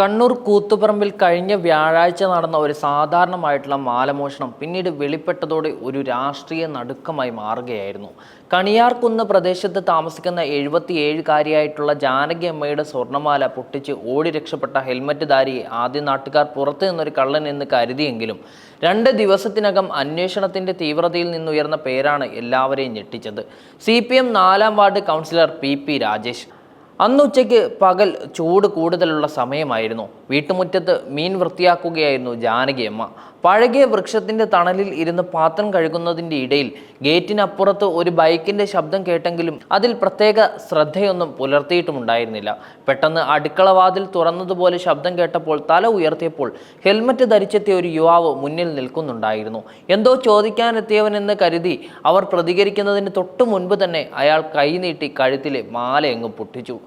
കണ്ണൂർ കൂത്തുപറമ്പിൽ കഴിഞ്ഞ വ്യാഴാഴ്ച നടന്ന ഒരു സാധാരണമായിട്ടുള്ള മാലമോഷണം പിന്നീട് വെളിപ്പെട്ടതോടെ ഒരു രാഷ്ട്രീയ നടുക്കമായി മാറുകയായിരുന്നു. കണിയാർകുന്ന് പ്രദേശത്ത് താമസിക്കുന്ന എഴുപത്തിയേഴുകാരിയായിട്ടുള്ള ജാനകി അമ്മയുടെ സ്വർണമാല പൊട്ടിച്ച് ഓടി രക്ഷപ്പെട്ട ഹെൽമറ്റ് ധാരിയെ ആദ്യ നാട്ടുകാർ പുറത്തു നിന്നൊരു കള്ളൻ എന്ന് കരുതിയെങ്കിലും രണ്ട് ദിവസത്തിനകം അന്വേഷണത്തിന്റെ തീവ്രതയിൽ നിന്നുയർന്ന പേരാണ് എല്ലാവരെയും ഞെട്ടിച്ചത്. സി നാലാം വാർഡ് കൗൺസിലർ പി രാജേഷ്. അന്ന് ഉച്ചയ്ക്ക് പകൽ ചൂട് കൂടുതലുള്ള സമയമായിരുന്നു. വീട്ടുമുറ്റത്ത് മീൻ വൃത്തിയാക്കുകയായിരുന്നു ജാനകിയമ്മ പഴകിയ വൃക്ഷത്തിന്റെ തണലിൽ ഇരുന്ന് പാത്രം കഴുകുന്നതിന്റെ ഇടയിൽ ഗേറ്റിനപ്പുറത്ത് ഒരു ബൈക്കിന്റെ ശബ്ദം കേട്ടെങ്കിലും അതിൽ പ്രത്യേക ശ്രദ്ധയൊന്നും പുലർത്തിയിട്ടുമുണ്ടായിരുന്നില്ല. പെട്ടെന്ന് അടുക്കളവാതിൽ തുറന്നതുപോലെ ശബ്ദം കേട്ടപ്പോൾ തല ഉയർത്തിയപ്പോൾ ഹെൽമറ്റ് ധരിച്ചെത്തിയ ഒരു യുവാവ് മുന്നിൽ നിൽക്കുന്നുണ്ടായിരുന്നു. എന്തോ ചോദിക്കാനെത്തിയവനെന്ന് കരുതി അവർ പ്രതികരിക്കുന്നതിന് തൊട്ടു മുൻപ് തന്നെ അയാൾ കൈനീട്ടി കഴുത്തിലെ മാലയങ്ങ് പൊട്ടിച്ചു.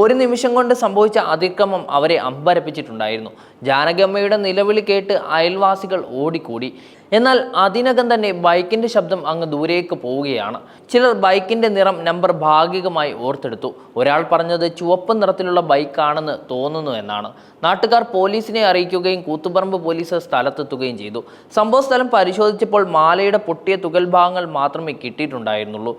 ഒരു നിമിഷം കൊണ്ട് സംഭവിച്ച അതിക്രമം അവരെ അമ്പരപ്പിച്ചിട്ടുണ്ടായിരുന്നു. ജാനകമ്മയുടെ നിലവിളി കേട്ട് അയൽവാസികൾ ഓടിക്കൂടി. എന്നാൽ അതിനകം തന്നെ ബൈക്കിന്റെ ശബ്ദം അങ്ങ് ദൂരേക്ക് പോവുകയാണ്. ചിലർ ബൈക്കിന്റെ നിറം നമ്പർ ഭാഗികമായി ഓർത്തെടുത്തു. ഒരാൾ പറഞ്ഞത് ചുവപ്പ് നിറത്തിലുള്ള ബൈക്കാണെന്ന് തോന്നുന്നു എന്നാണ്. നാട്ടുകാർ പോലീസിനെ അറിയിക്കുകയും കൂത്തുപറമ്പ് പോലീസ് സ്ഥലത്തെത്തുകയും ചെയ്തു. സംഭവ സ്ഥലം പരിശോധിച്ചപ്പോൾ മാലയുടെ പൊട്ടിയ തുകൽ ഭാഗങ്ങൾ മാത്രമേ കിട്ടിയിട്ടുണ്ടായിരുന്നുള്ളൂ.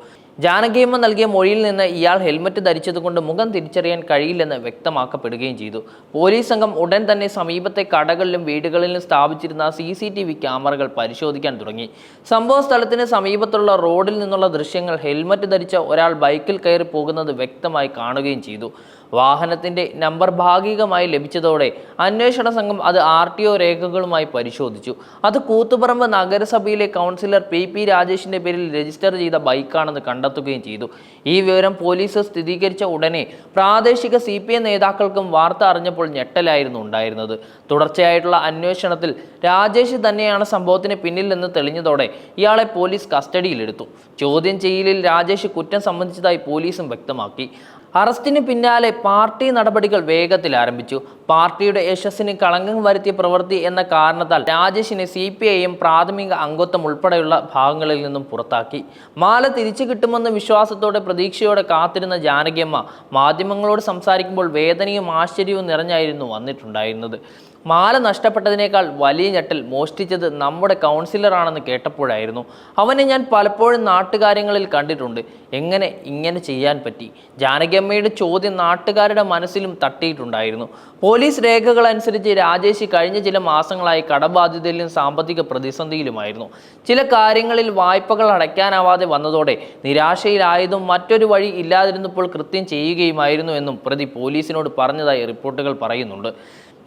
ജാനകിയമ്മ നൽകിയ മൊഴിയിൽ നിന്ന് ഇയാൾ ഹെൽമറ്റ് ധരിച്ചതുകൊണ്ട് മുഖം തിരിച്ചറിയാൻ കഴിയില്ലെന്ന് വ്യക്തമാക്കപ്പെടുകയും ചെയ്തു. പോലീസ് സംഘം ഉടൻ തന്നെ സമീപത്തെ കടകളിലും വീടുകളിലും സ്ഥാപിച്ചിരുന്ന സി സി ടി വി ക്യാമറകൾ പരിശോധിക്കാൻ തുടങ്ങി. സംഭവ സ്ഥലത്തിന് സമീപത്തുള്ള റോഡിൽ നിന്നുള്ള ദൃശ്യങ്ങൾ ഹെൽമറ്റ് ധരിച്ച ഒരാൾ ബൈക്കിൽ കയറി പോകുന്നത് വ്യക്തമായി കാണുകയും ചെയ്തു. വാഹനത്തിന്റെ നമ്പർ ഭാഗികമായി ലഭിച്ചതോടെ അന്വേഷണ സംഘം അത് ആർ ടി ഒ രേഖകളുമായി പരിശോധിച്ചു. അത് കൂത്തുപറമ്പ് നഗരസഭയിലെ കൗൺസിലർ പി പി രാജേഷിന്റെ പേരിൽ രജിസ്റ്റർ ചെയ്ത ബൈക്കാണെന്ന് കണ്ടെത്തുകയും ചെയ്തു. ഈ വിവരം പോലീസ് സ്ഥിരീകരിച്ച ഉടനെ പ്രാദേശിക സി പി നേതാക്കൾക്കും വാർത്ത അറിഞ്ഞപ്പോൾ ഞെട്ടലായിരുന്നു ഉണ്ടായിരുന്നത്. തുടർച്ചയായിട്ടുള്ള അന്വേഷണത്തിൽ രാജേഷ് തന്നെയാണ് സംഭവത്തിന് പിന്നിൽ നിന്ന് തെളിഞ്ഞതോടെ ഇയാളെ പോലീസ് കസ്റ്റഡിയിലെടുത്തു. ചോദ്യം ചെയ്യലിൽ രാജേഷ് കുറ്റം സംബന്ധിച്ചതായി പോലീസും വ്യക്തമാക്കി. അറസ്റ്റിന് പിന്നാലെ പാർട്ടി നടപടികൾ വേഗത്തിൽ ആരംഭിച്ചു. പാർട്ടിയുടെ യശസ്സിന് കളങ്കം വരുത്തിയ പ്രവൃത്തി എന്ന കാരണത്താൽ രാജേഷിനെ സി പി ഐയും പ്രാഥമിക അംഗത്വം ഉൾപ്പെടെയുള്ള ഭാഗങ്ങളിൽ നിന്നും പുറത്താക്കി. മാല തിരിച്ചു കിട്ടുമെന്ന വിശ്വാസത്തോടെ പ്രതീക്ഷയോടെ കാത്തിരുന്ന ജാനകിയമ്മ മാധ്യമങ്ങളോട് സംസാരിക്കുമ്പോൾ വേദനയും ആശ്ചര്യവും നിറഞ്ഞായിരുന്നു വന്നിട്ടുണ്ടായിരുന്നത്. മാല നഷ്ടപ്പെട്ടതിനേക്കാൾ വലിയ ഞെട്ടൽ മോഷ്ടിച്ചത് നമ്മുടെ കൗൺസിലറാണെന്ന് കേട്ടപ്പോഴായിരുന്നു. അവനെ ഞാൻ പലപ്പോഴും നാട്ടുകാര്യങ്ങളിൽ കണ്ടിട്ടുണ്ട്. എങ്ങനെ ഇങ്ങനെ ചെയ്യാൻ പറ്റി? ജാനകിയമ്മയുടെ ചോദ്യം നാട്ടുകാരുടെ മനസ്സിലും തട്ടിയിട്ടുണ്ടായിരുന്നു. പോലീസ് രേഖകൾ അനുസരിച്ച് രാജേഷ് കഴിഞ്ഞ ചില മാസങ്ങളായി കടബാധ്യതയിലും സാമ്പത്തിക പ്രതിസന്ധിയിലുമായിരുന്നു. ചില കാര്യങ്ങളിൽ വായ്പകൾ അടയ്ക്കാനാവാതെ വന്നതോടെ നിരാശയിലായതും മറ്റൊരു വഴി ഇല്ലാതിരുന്നപ്പോൾ കൃത്യം ചെയ്യുകയുമായിരുന്നു എന്നും പ്രതി പോലീസിനോട് പറഞ്ഞതായി റിപ്പോർട്ടുകൾ പറയുന്നുണ്ട്.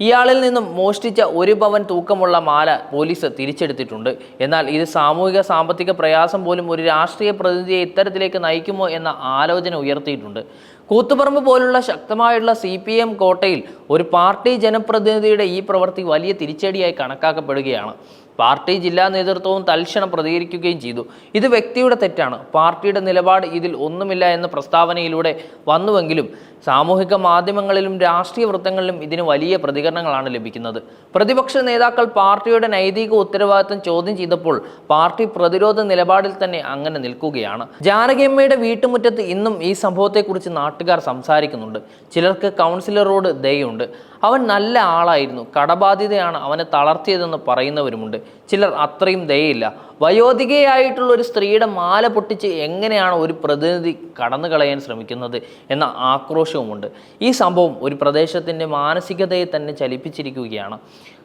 ഇയാളിൽ നിന്നും മോഷ്ടിച്ച ഒരു പവൻ തൂക്കമുള്ള മാല പോലീസ് തിരിച്ചെടുത്തിട്ടുണ്ട്. എന്നാൽ ഇത് സാമൂഹിക സാമ്പത്തിക പ്രയാസം പോലും ഒരു രാഷ്ട്രീയ പ്രതിനിധിയെ ഇത്തരത്തിലേക്ക് നയിക്കുമോ എന്ന ആലോചന ഉയർത്തിയിട്ടുണ്ട്. കൂത്തുപറമ്പ് പോലുള്ള ശക്തമായുള്ള സി പി എം കോട്ടയിൽ ഒരു പാർട്ടി ജനപ്രതിനിധിയുടെ ഈ പ്രവൃത്തി വലിയ തിരിച്ചടിയായി കണക്കാക്കപ്പെടുകയാണ്. പാർട്ടി ജില്ലാ നേതൃത്വവും തൽക്ഷണം പ്രതികരിക്കുകയും ചെയ്തു. ഇത് വ്യക്തിയുടെ തെറ്റാണ്. പാർട്ടിയുടെ നിലപാട് ഇതിൽ ഒന്നുമില്ല എന്ന പ്രസ്താവനയിലൂടെ വന്നുവെങ്കിലും സാമൂഹിക മാധ്യമങ്ങളിലും രാഷ്ട്രീയ വൃത്തങ്ങളിലും ഇതിന് വലിയ പ്രതികരണങ്ങളാണ് ലഭിക്കുന്നത്. പ്രതിപക്ഷ നേതാക്കൾ പാർട്ടിയുടെ നൈതിക ഉത്തരവാദിത്തം ചോദ്യം ചെയ്തപ്പോൾ പാർട്ടി പ്രതിരോധ നിലപാടിൽ തന്നെ അങ്ങനെ നിൽക്കുകയാണ്. ജാനകിയമ്മയുടെ വീട്ടുമുറ്റത്ത് ഇന്നും ഈ സംഭവത്തെക്കുറിച്ച് നാട്ടുകാർ സംസാരിക്കുന്നുണ്ട്. ചിലർക്ക് കൗൺസിലറോട് ദയുണ്ട് അവൻ നല്ല ആളായിരുന്നു. കടബാധ്യതയാണ് അവനെ തളർത്തിയതെന്ന് പറയുന്നവരുമുണ്ട്. ചിലർ അത്രയും ദയയില്ല. വയോധികയായിട്ടുള്ള ഒരു സ്ത്രീയുടെ മാല പൊട്ടിച്ച് എങ്ങനെയാണ് ഒരു പ്രതിനിധി കടന്നു കളയാൻ ശ്രമിക്കുന്നത് എന്ന ആക്രോശവുമുണ്ട്. ഈ സംഭവം ഒരു പ്രദേശത്തിന്റെ മാനസികതയെ തന്നെ ചലിപ്പിച്ചിരിക്കുകയാണ്.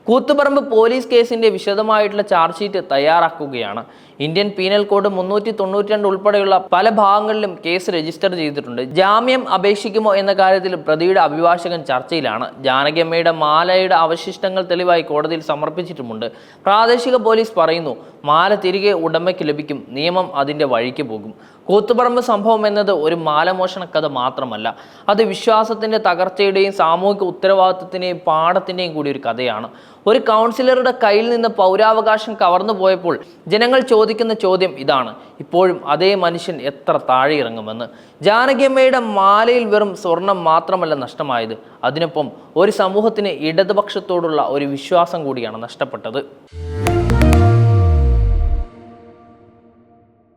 കൂത്തുപറമ്പ് പോലീസ് കേസിന്റെ വിശദമായിട്ടുള്ള ചാർജ് ഷീറ്റ് തയ്യാറാക്കുകയാണ്. ഇന്ത്യൻ പീനൽ കോഡ് മുന്നൂറ്റി തൊണ്ണൂറ്റി രണ്ട് ഉൾപ്പെടെയുള്ള പല ഭാഗങ്ങളിലും കേസ് രജിസ്റ്റർ ചെയ്തിട്ടുണ്ട്. ജാമ്യം അപേക്ഷിക്കുമോ എന്ന കാര്യത്തിൽ പ്രതിയുടെ അഭിഭാഷകൻ ചർച്ചയിലാണ്. ജാനകിയമ്മയുടെ മാലയുടെ അവശിഷ്ടങ്ങൾ തെളിവായി കോടതിയിൽ സമർപ്പിച്ചിട്ടുമുണ്ട്. പ്രാദേശിക പോലീസ് പറയുന്നു മാല തിരികെ ഉടമയ്ക്ക് ലഭിക്കും. നിയമം അതിന്റെ വഴിക്ക് പോകും. കൂത്തുപറമ്പ് സംഭവം എന്നത് ഒരു മാലമോഷണ കഥ മാത്രമല്ല. അത് വിശ്വാസത്തിന്റെ തകർച്ചയുടെയും സാമൂഹിക ഉത്തരവാദിത്വത്തിന്റെയും പാഠത്തിന്റെയും കൂടി ഒരു കഥയാണ്. ഒരു കൗൺസിലറുടെ കയ്യിൽ നിന്ന് പൗരാവകാശം കവർന്നു പോയപ്പോൾ ജനങ്ങൾ ചോദിക്കുന്ന ചോദ്യം ഇതാണ്. ഇപ്പോഴും അതേ മനുഷ്യൻ എത്ര താഴെ ഇറങ്ങുമെന്ന് ജാനകിയമ്മയുടെ മാലയിൽ വെറും സ്വർണം മാത്രമല്ല നഷ്ടമായത്. അതിനൊപ്പം ഒരു സമൂഹത്തിന് ഇടതുപക്ഷത്തോടുള്ള ഒരു വിശ്വാസം കൂടിയാണ് നഷ്ടപ്പെട്ടത്.